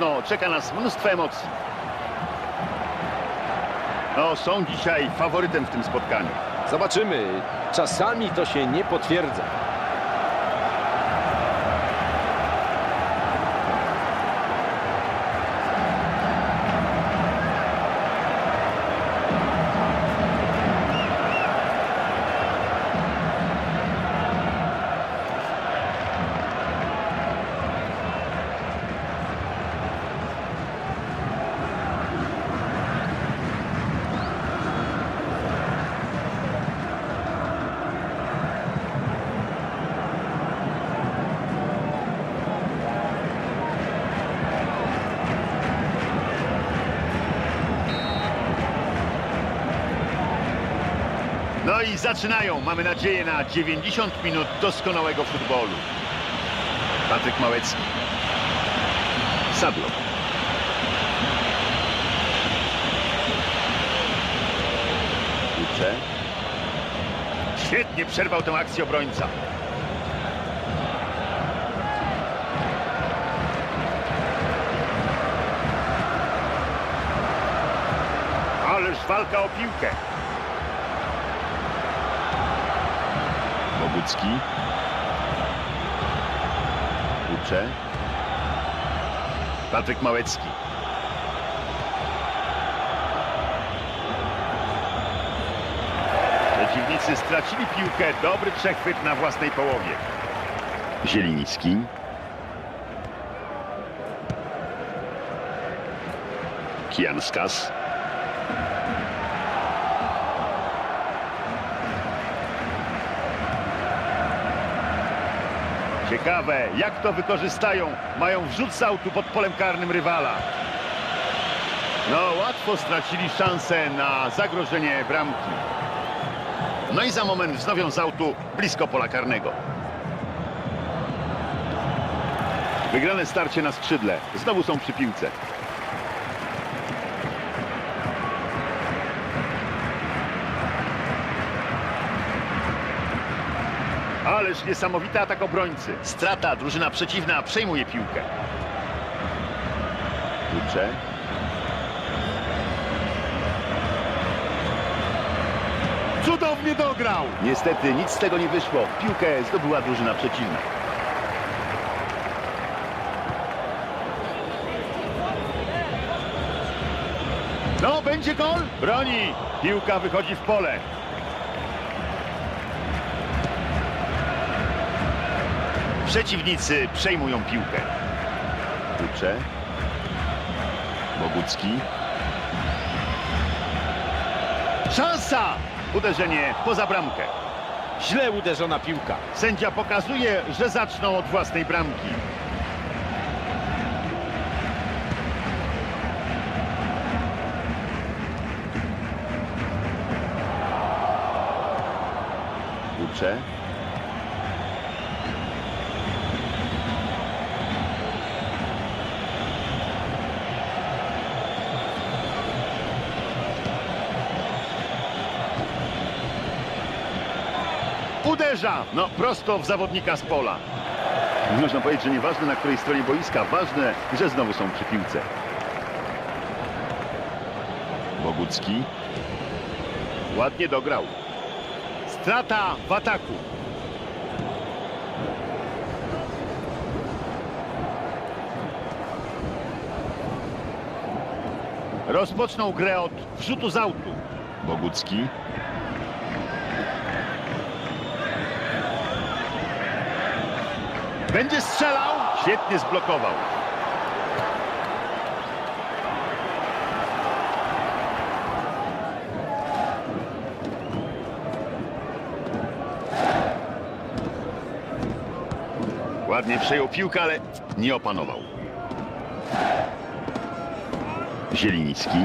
No, czeka nas mnóstwo emocji. No, są dzisiaj faworytem w tym spotkaniu. Zobaczymy. Czasami to się nie potwierdza. No i zaczynają. Mamy nadzieję na 90 minut doskonałego futbolu. Patryk Małecki. Sadlo. Ucze. Świetnie przerwał tę akcję obrońca. Ależ walka o piłkę. Bogucki. Ucze. Patryk Małecki. Przeciwnicy stracili piłkę. Dobry przechwyt na własnej połowie. Zieliński. Kijanskas. Ciekawe, jak to wykorzystają. Mają wrzut z autu pod polem karnym rywala. No, łatwo stracili szansę na zagrożenie bramki. No i za moment wznowią z autu blisko pola karnego. Wygrane starcie na skrzydle. Znowu są przy piłce. Ależ niesamowity atak obrońcy. Strata, drużyna przeciwna przejmuje piłkę. Kurczę. Cudownie dograł! Niestety nic z tego nie wyszło. Piłkę zdobyła drużyna przeciwna. No, będzie gol! Broni! Piłka wychodzi w pole. Przeciwnicy przejmują piłkę. Kurczę. Bogucki. Szansa! Uderzenie poza bramkę. Źle uderzona piłka. Sędzia pokazuje, że zaczną od własnej bramki. Kurczę. Uderza! No, prosto w zawodnika z pola. Można powiedzieć, że nieważne na której stronie boiska, ważne, że znowu są przy piłce. Bogucki. Ładnie dograł. Strata w ataku. Rozpoczną grę od wrzutu z autu. Bogucki. Będzie strzelał. Świetnie zblokował. Ładnie przejął piłkę, ale nie opanował. Zieliński.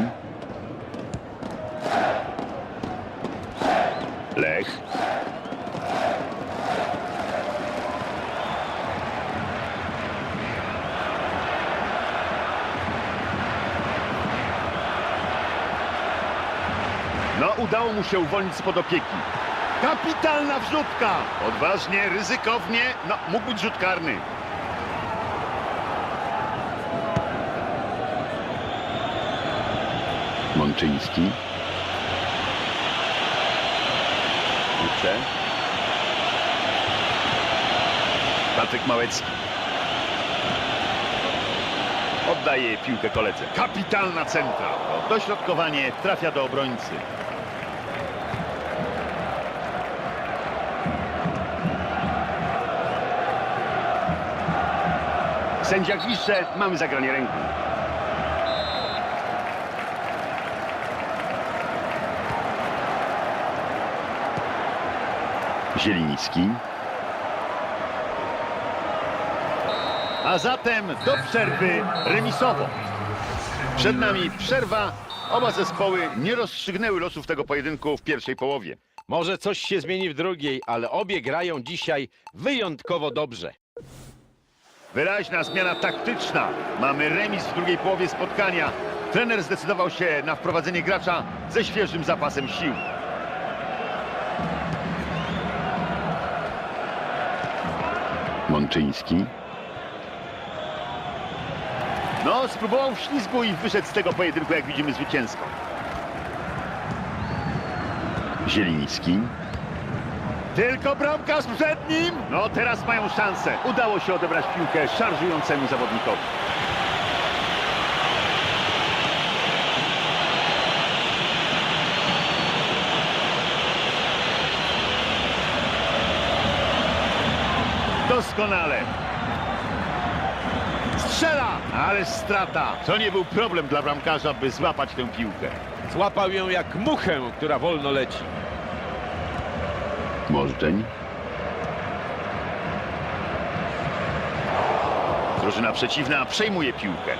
Udało mu się uwolnić spod opieki. Kapitalna wrzutka! Odważnie, ryzykownie, no, mógł być rzut karny. Mączyński. Kurczę. Patryk Małecki. Oddaje piłkę koledze. Kapitalna centra. Dośrodkowanie trafia do obrońcy. Sędzia Gisze, mamy zagranie ręką. Zieliński. A zatem do przerwy remisowo. Przed nami przerwa. Oba zespoły nie rozstrzygnęły losów tego pojedynku w pierwszej połowie. Może coś się zmieni w drugiej, ale obie grają dzisiaj wyjątkowo dobrze. Wyraźna zmiana taktyczna. Mamy remis w drugiej połowie spotkania. Trener zdecydował się na wprowadzenie gracza ze świeżym zapasem sił. Mączyński. No, spróbował ślizgu i wyszedł z tego pojedynku, jak widzimy, zwycięsko. Zieliński. Tylko bramkarz przed nim! No, teraz mają szansę. Udało się odebrać piłkę szarżującemu zawodnikowi. Doskonale. Strzela, ale strata. To nie był problem dla bramkarza, by złapać tę piłkę. Złapał ją jak muchę, która wolno leci. Drużyna przeciwna przejmuje piłkę.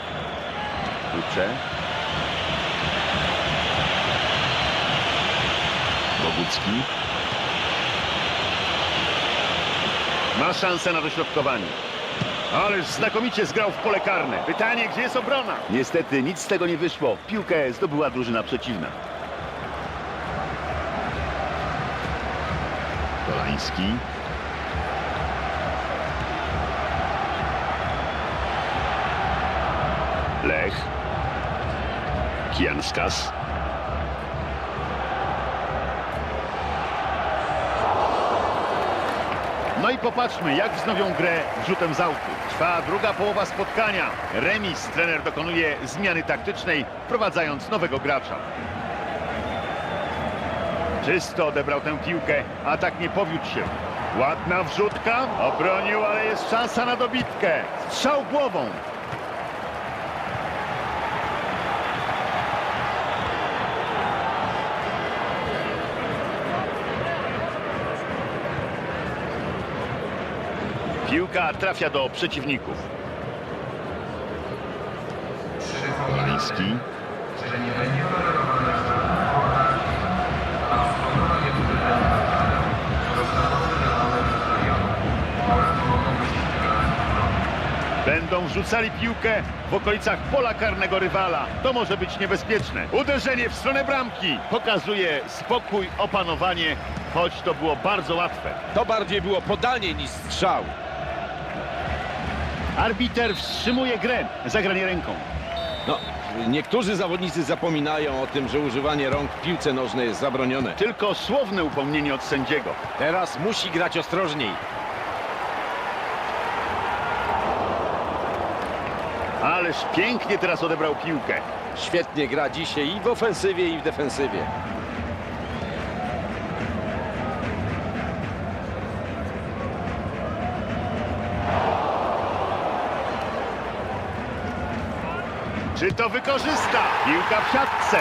Klucze. Bogucki. Ma szansę na dośrodkowanie. Ależ znakomicie zgrał w pole karne. Pytanie, gdzie jest obrona? Niestety nic z tego nie wyszło. Piłkę zdobyła drużyna przeciwna. Kolański. Lech. Kijanskas. No i popatrzmy, jak wznowią grę rzutem z autu. Trwa druga połowa spotkania. Remis. Trener dokonuje zmiany taktycznej, wprowadzając nowego gracza. Czysto odebrał tę piłkę, a tak nie powiódł się. Ładna wrzutka, obronił, ale jest szansa na dobitkę. Strzał głową. Piłka trafia do przeciwników. Kolański. Będą wrzucali piłkę w okolicach pola karnego rywala. To może być niebezpieczne. Uderzenie w stronę bramki pokazuje spokój, opanowanie, choć to było bardzo łatwe. To bardziej było podanie niż strzał. Arbiter wstrzymuje grę. Zagranie ręką. No, niektórzy zawodnicy zapominają o tym, że używanie rąk w piłce nożnej jest zabronione. Tylko słowne upomnienie od sędziego. Teraz musi grać ostrożniej. Ależ pięknie teraz odebrał piłkę. Świetnie gra dzisiaj i w ofensywie, i w defensywie. Czy to wykorzysta? Piłka w siatce.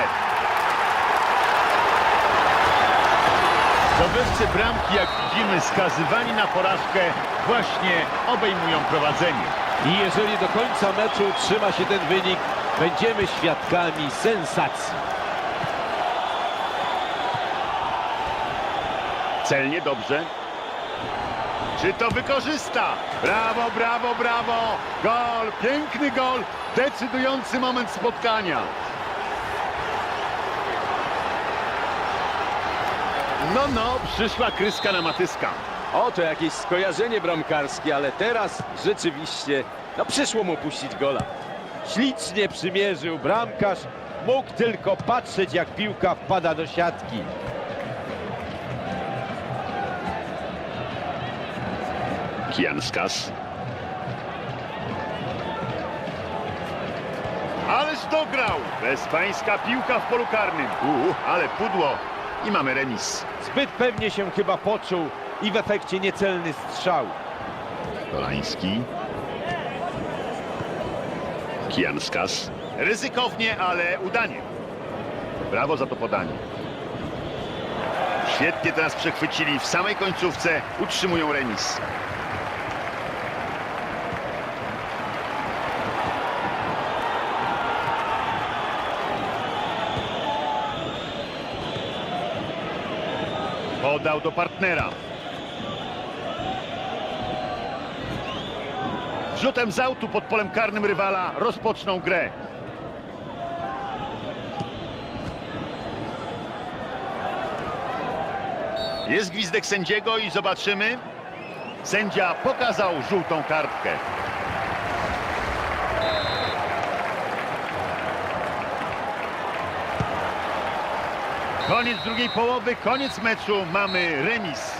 Zdobywcy bramki, jak widzimy, skazywani na porażkę, właśnie obejmują prowadzenie. I jeżeli do końca meczu utrzyma się ten wynik, będziemy świadkami sensacji. Celnie, dobrze. Czy to wykorzysta? Brawo, brawo, brawo! Gol, piękny gol, decydujący moment spotkania. No, no, przyszła kryska na matyska. Oto jakieś skojarzenie bramkarskie, ale teraz rzeczywiście no przyszło mu puścić gola. Ślicznie przymierzył bramkarz Mógł tylko patrzeć, jak piłka wpada do siatki. Kijanskas. Ależ dograł! Bezpańska piłka w polu karnym. Uuu, ale pudło. I mamy remis. Zbyt pewnie się chyba poczuł i w efekcie niecelny strzał. Dolański. Kijanskas. Ryzykownie, ale udanie. Brawo za to podanie. Świetnie teraz przechwycili w samej końcówce. Utrzymują remis. Podał do partnera. Rzutem z autu pod polem karnym rywala rozpoczną grę. Jest gwizdek sędziego i zobaczymy. Sędzia pokazał żółtą kartkę. Koniec drugiej połowy, koniec meczu, mamy remis.